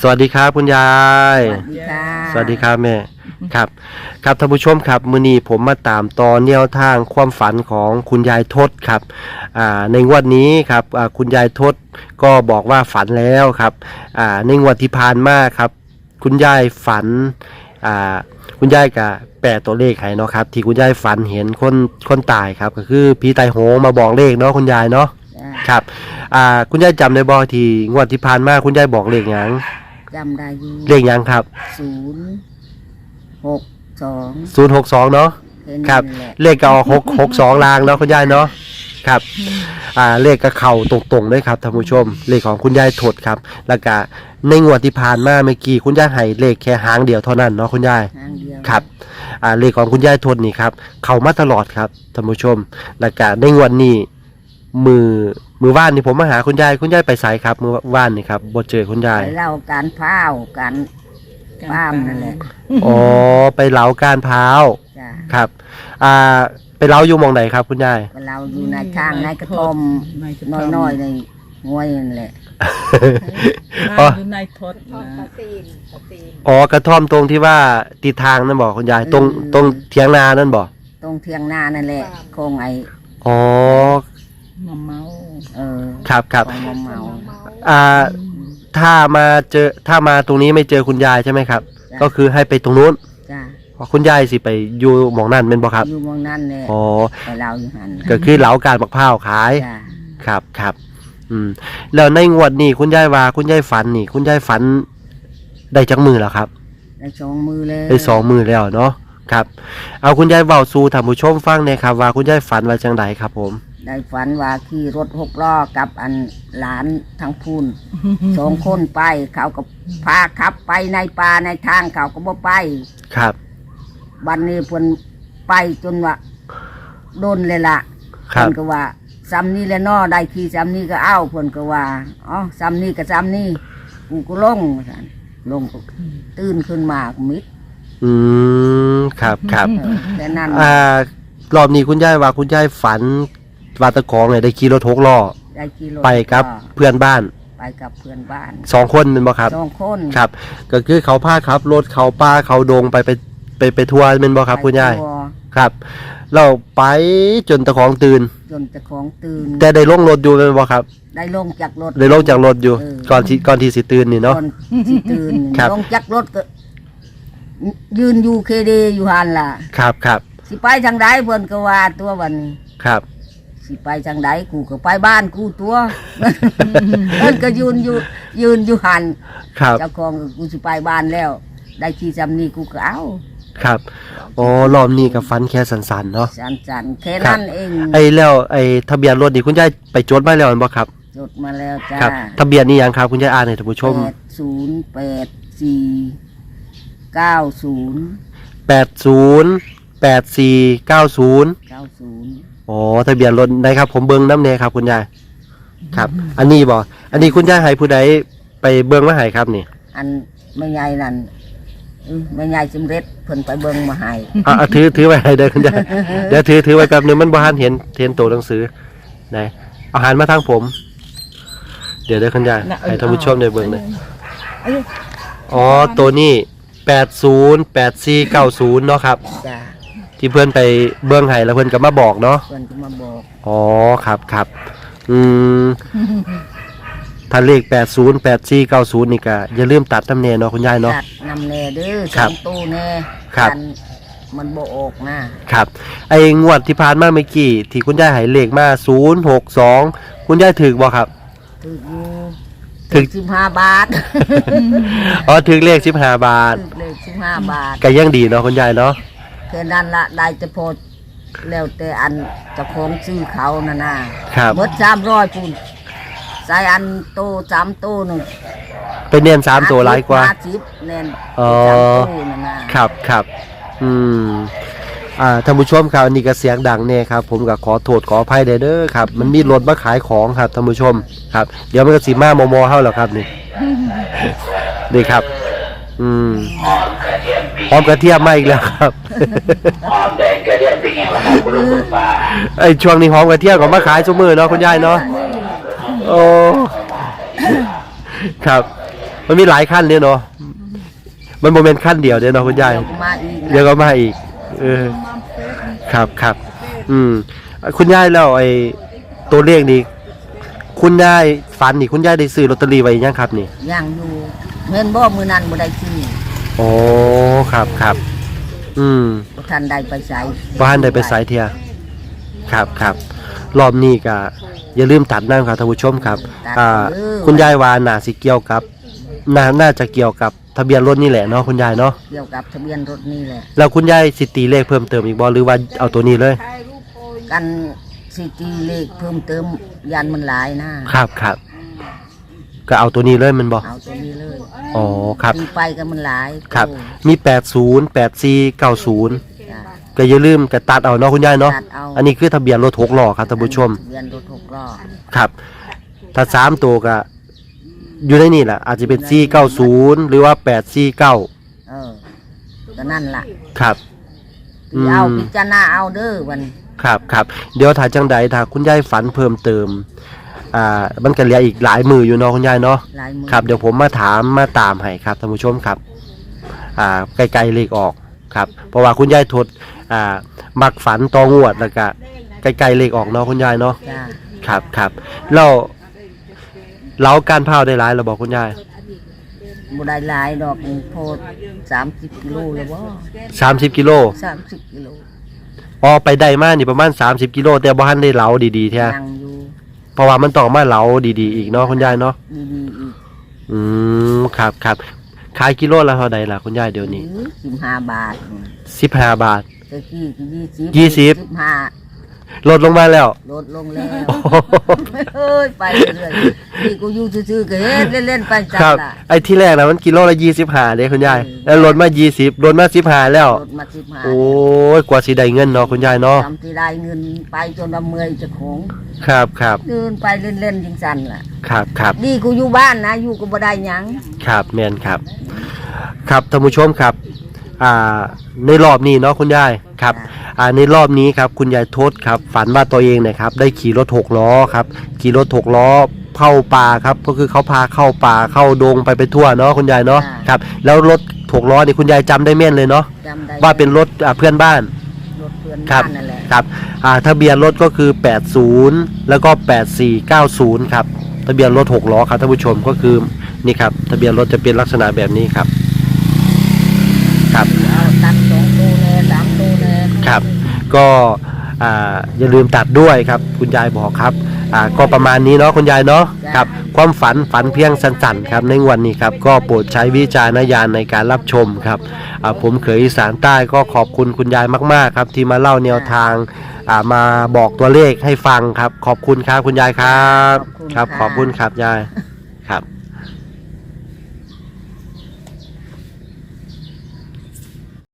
สวัสดีครับคุณยาย สวัสดีค่ะสวัสดีครับแม่ ครับ ครับท่านผู้ชมครับมือนี้ผมมาตามตอนแนวทางความฝันของคุณยายทศครับอ่าในงวดนี้ครับอ่าคุณยายทศก็บอกว่าฝันแล้วครับอ่าในงวดที่ผ่านมาครับ คุณยายฝันอ่าคุณยายกับแปดตัวเลขให้เนาะครับ ที่คุณยายฝันเห็นคนคนตายครับ ก็คือพี่ตายโหงมาบอกเลขเนาะคุณยายเนาะจ้ะ ครับ อ่า คุณยายจำได้บ่ที่งวดที่ผ่านมาคุณยายบอกเลขหยังจำได้อยู่เลขหยังครับศูนย์หกสอง062เนาะแค่นี้ครับ แหละเลขก็ออกหกหกสองลางเนาะคุณยายเนาะครับ อ่าเลขก็เข่าตรงๆเลยครับท่านผู้ชม เลขของคุณยายถดครับ แล้วก็ในงวดที่ผ่านมาเมื่อกี้คุณยายให้เลขแค่หางเดียวเท่านั้นเนาะคุณยาย ทางเดียวครับอ่าเลขของคุณยายทดนี่ครับ เข้ามาตลอดครับท่านผู้ชม แล้วก็ในงวดนี้มือ มือว่านนี่ผมมาหาคุณยายคุณยายไปไสครับ มือว่านนี่ครับบ่เจอคุณยาย ไปเล่าการพร้าวการป้ามนั่นแหละอ๋อไปเหลาการพร้าวจ้ะครับ อ่าไปเหลาอยู่หมองไหนครับ คุณยาย ก็เราอยู่ในทางในกระทอมน้อยๆในงวยนั่นแหละอ๋อ อยู่ในทศนะอ๋อกระท่อมตรงที่ว่าติดทางนั่นบอกคุณยายตรงอืมตรงเถียงนานั่นบอกตรงเทียงนานั่นแหละคงไออ๋อมาเมา เออครับครับของมะเมาอ่าถ้ามาเจอถ้ามาตรงนี้ไม่เจอคุณยายใช่ไหมครับจ้ะก็คือให้ไปตรงนู้นจ้ะเพราะคุณยายสิไปอยู่หมองนั่นเป็นบ่ครับอยู่เมองนั่นแหละอ๋อไปเราอยู่หันก็คือเหลาการบักพร้าวขาย จ้ะครับครับ อืม แล้วในงวดนี้คุณยายว่าคุณยายฝันนี่ คุณยายฝันได้จักมือแล้วครับ ได้สองมือเลยได้สองมือแล้วเนาะครับ เอาคุณยายเบาสู่ท่านผู้ชมฟังหน่อยครับ ว่าคุณยายฝันว่าจังไดครับผม ได้ฝันว่าขี่รถหกล้อกับอันหลานทั้งพูน สองคนไป เขาก็พาขับไปในป่าในทางเขาก็บ่ไป ครับ วันนี้เพิ่นไปจนว่าโดนเลยล่ะครับเพิ่นก็ว่าซ้ำนี้แหละเนอได้ขี่ซ้ำนี้ก็เอาเพิ่นก็ว่าอ๋อซ้ำนี้ก็ซ้ำนี้กูก็ลงว่าซั่นลงก็ตื่นขึ้นมาก็มิดอืม ครับครับเออแต่นั้น อ่า รอบนี้คุณยายว่าคุณยายฝัน ว่าตะของเนี่ยได้ขี่รถหกล้อได้ขี่รถไปกับเพื่อนบ้านไปกับเพื่อนบ้านสองคนเป็นบ่ครับ สองคนครับ ก็คือเขาพาครับรถเขาป้าเขาดงไปไปไปไปทัวร์เป็นบ่ครับคุณยายไปทัวร์ครับเราไปจนตะของตื่น จนเจ้าของตื่น แต่ได้ลงรถอยู่เป็นบ่ครับได้ลงจากรถ ได้ลงจากรถอยู่ เออ ก่อนที่ก่อนที่สิตื่นนี่เนาะ ก่อนสิตื่นครับ ลงจากรถก็ ยืนอยู่เคเดอยู่หันล่ะ ครับครับสิไปทางใดเพิ่นก็ว่าตัววันนี้ครับ สิไปทางใดกูก็ไปบ้านกูตัวเพิ่นก็ยืนอยู่ยืนอยู่หันครับ เจ้าของก็กูสิไปบ้านแล้ว ได้ขี่จำนี้กูก็เอาครับอ๋อรอบนี้กับฟันแค่สันๆเนาะ สันสันๆแค่นั้นเองไอ้แล้วไอ้ทะเบียนรถนี่คุณยายไปจดมาแล้วแม่นบ่ครับ จดมาแล้วจ้าครับ ทะเบียนนี่ยังครับคุณยายอ่านให้ท่านผู้ชม แปดศูนย์แปดสี่เก้าศูนย์แปดศูนย์แปดสี่เก้าศูนย์เก้าศูนย์ อ๋อทะเบียนรถได้ครับ ผมเบิ้งน้ำเนครับ คุณยายครับ อันนี้บ่อันนี้คุณยายให้ผู้ใดไปเบิ้งมาให้ครับนี่อันไม่ใหญ่นั่นอื้อไม่ใหญ่สำเร็จเพิ่นไปเบิ่งมาให้อะอะถือถือไว้ให้เด้อคุณยายเดี๋ยวถือถือไว้แป๊บนึงมันบ่ทันเห็นเห็นตัวหนังสือไหนเอาหันมาทางผม เดี๋ยวเด้อคุณยายให้ท่านผู้ชมได้เบิ่งเลยอ๋อตัวนี้แปดศูนย์แปดสี่เก้าศูนย์เนาะครับจ้า ที่เพื่อนไปเบื้องไห้แล้วเพื่อนก็มาบอกเนาะเพิ่นก็มาบอกอ๋อครับครับอืมถ้าเลขแปดศูนย์แปดสี่เก้าศูนย์นี่ก็อย่าลืมตัดตำแหน่งเนาะคุณยายเนาะจัดนำแน่เด้อคสรัอบงตู้แน่ครับกันมันบ่ออกนะครับ ไอ้งวดที่ผ่านมาเมื่อกี้ที่คุณยายใหายเลขมาศูนย์หกสองคุณยายถือบ่ครับถึกอยู่ถึกสิบห้าบาท อ๋อถือเลขสิบห้าบาทถึกเลยสิบห้าบาทก็ยังดีเนาะคุณยายเนาะ แค่นั้นละได้จะพอแล้วแต่อันเจะของซื้อเขาน่ะนะครับ หมดสามร้อยปุ่นใส่อันโตสามโตหนึ่งเป็นเนียนสามตัวหลายกว่า ห้สิบเน่นอ๋อ สามโตน่ะนะครับ ครับ อืม อ่า ท่านผู้ชมครับ อันนี้ก็เสียงดังเนี่ยครับ ผมก็ขอโทษขออภัยเด้อเด้อครับ มันมีรถมาขายของครับ ท่านผู้ชม ครับ เดี๋ยวมันก็สีมามอมอเฮาแล้วครับนี่ นี่ครับ อืมหอมกระเทียมมาอีกแล้วครับ หอมแดงกระเทียมเป็นไงล่ะครับคุณลุงคุณป้าไอช่วงนี้หอมกระเทียมก็มาขายซุมือเนาะคุณยายเนาะโอ้ครับ มันมีหลายขั้นเนี่ยเนาะมันโมเมนต์ขั้นเดียวเดียวเนาะคุณยายเดี๋วมาอีกนะเดี๋ยวก็มาอีก เออ ครับครับอืม คุณยายแล้วไอ้ตัวเลขนี้คุณยายฝันนี่คุณยายได้ซื้อลอตเตอรี่ไว้ยังครับนี่ยังอยู่ เห็นบ่มือนั้นบ่ได้ซื้อโอ้ครับครับ อืมบ่ทันได้ไปใช้บ้านได้ไปสายเทียครับครับรอบนี้ก็อย่าลืมตัดน้ำครับท่านผู้ชมครับอ่าคุณยายวาน่าสิเกี่ยวกับน่าน่าจะเกี่ยวกับทะเบียนรถนี่แหละเนาะคุณยายเนาะเกี่ยวกับทะเบียนรถนี่แหละแล้วคุณยายสิตีเลขเพิ่มเติมอีกบ่หรือว่าเอาตัวนี้เลย กันสิตีเลขเพิ่มเติมยันมันหลายนะครับครับ ก็เอาตัวนี้เลยแมันบ่เอาตัวนี้เลยอ๋อครับ ตีไปก็มันหลายครับ โอ้มี 80 84 90 จ้ะก็อย่าลืมกระตัดเอาเนาะคุณยายเนาะ ตัดเอาอันนี้คือทะเบียนรถหกล้อครับท่านผู้ชม ทะเบียนรถหกล้อครับ ถ้าสามตัวก็อยู่ในนี่แหละอาจจะเป็น490หรือว่า849เออก็นั่นล่ะครับ อืม เอาพิจารณาเอาเด้อวัน ครับครับเดี๋ยวถ้าจังใดถ้าคุณยายฝันเพิ่มเติม อ่ามันก็เหลืออีกหลายมืออยู่เนาะคุณยายเนาะหลายมือครับเดี๋ยวผมมาถามมาตามให้ครับท่านผู้ชมครับอ่าไกลๆเลขออกครับเพราะว่าคุณยายทดอ่ามักฝันตองวดแล้วก็ไกลๆเลขออกเนาะคุณยายเนาะจ้าครับครับแล้วเล้าการเผาได้หลายเราบอกคุณยายบ่ได้หลายดอกโพดสามสิบกิโลเลยบ่สามสิบกิโลสามสิบกิโลอ๋อไปได้มากนี่ประมาณสามสิบกิโลแต่บ้านได้เล้าดีๆแท้ยังอยู่ เพราะว่ามันต้องมาเล้าดีๆอีกเนาะคุณยายเนาะดีๆอีกอืมครับครับขายกิโลละเท่าใดล่ะคุณยายเดี๋ยวนี้สิบห้าบาทสิบห้าบาทตะกี้ก็ยี่สิบยี่สิบห้า ลดลงมาแล้ว ลดลงแล้วเอ้ยไปเรื่อยๆนี่กูอยู่ซื่อๆก็เฮ็ดเล่นๆไปจัครับ ล่ะไอ้ที่แรกนะมันกิโลละยี่สิบห้าเด้คุณยาย แล้วลดมายี่สิบลดมาสิบห้าแล้ว ลดมาสิบห้าโอ้ยกว่าสิได้เงินเนาะคุณยายเนาะ ทำที่ได้เงินไปจนละเมื่อยเจะของครับครับเดินไปเล่นๆจังซั่นล่ะครับครับดีกูอยู่บ้านนะอยู่ก็บ่ได้หยัง ครับแมนครับ ครับท่านผู้ชมครับ อ่า ในรอบนี้เนาะคุณยาย ครับอ่าในรอบนี้ครับคุณยายทศครับฝันว่าตัวเองเนะครับได้ขี่รถหกล้อครับขี่รถหกล้อเข้าป่าครับก็คือเขาพาเข้าป่าเข้าดงไปไปทั่วเนาะคุณยายเนาะครับแล้วรถหกล้อนี่คุณยายจำได้แม่นเลยเนาะจำได้ว่าเป็นรถอ่าเพื่อนบ้าน รถเพื่อนครับบ้านนั่นแหละครับอ่าทะเบียนรถก็คือ 80 แล้วก็ 8490 ครับ ทะเบียนรถ 6 ล้อครับท่านผู้ชมก็คือนี่ครับ ทะเบียนรถจะเป็นลักษณะแบบนี้ครับครับ เอาตัดสองตัวแน่สามตัวแน่ ครับ ก็อ่าอย่าลืมตัดด้วยครับคุณยายบอกครับอ่าก็ประมาณนี้เนาะคุณยายเนาะครับความฝันฝันเพียงสั้นๆครับในวันนี้ครับก็โปรดใช้วิจารณญาณในการรับชมครับอ่าผมเขยอีสานใต้ก็ขอบคุณคุณยายมากๆครับ ที่มาเล่าแนวทางอ่ามาบอกตัวเลขให้ฟังครับ ขอบคุณครับคุณยายครับ ครับขอบคุณครับยายครับ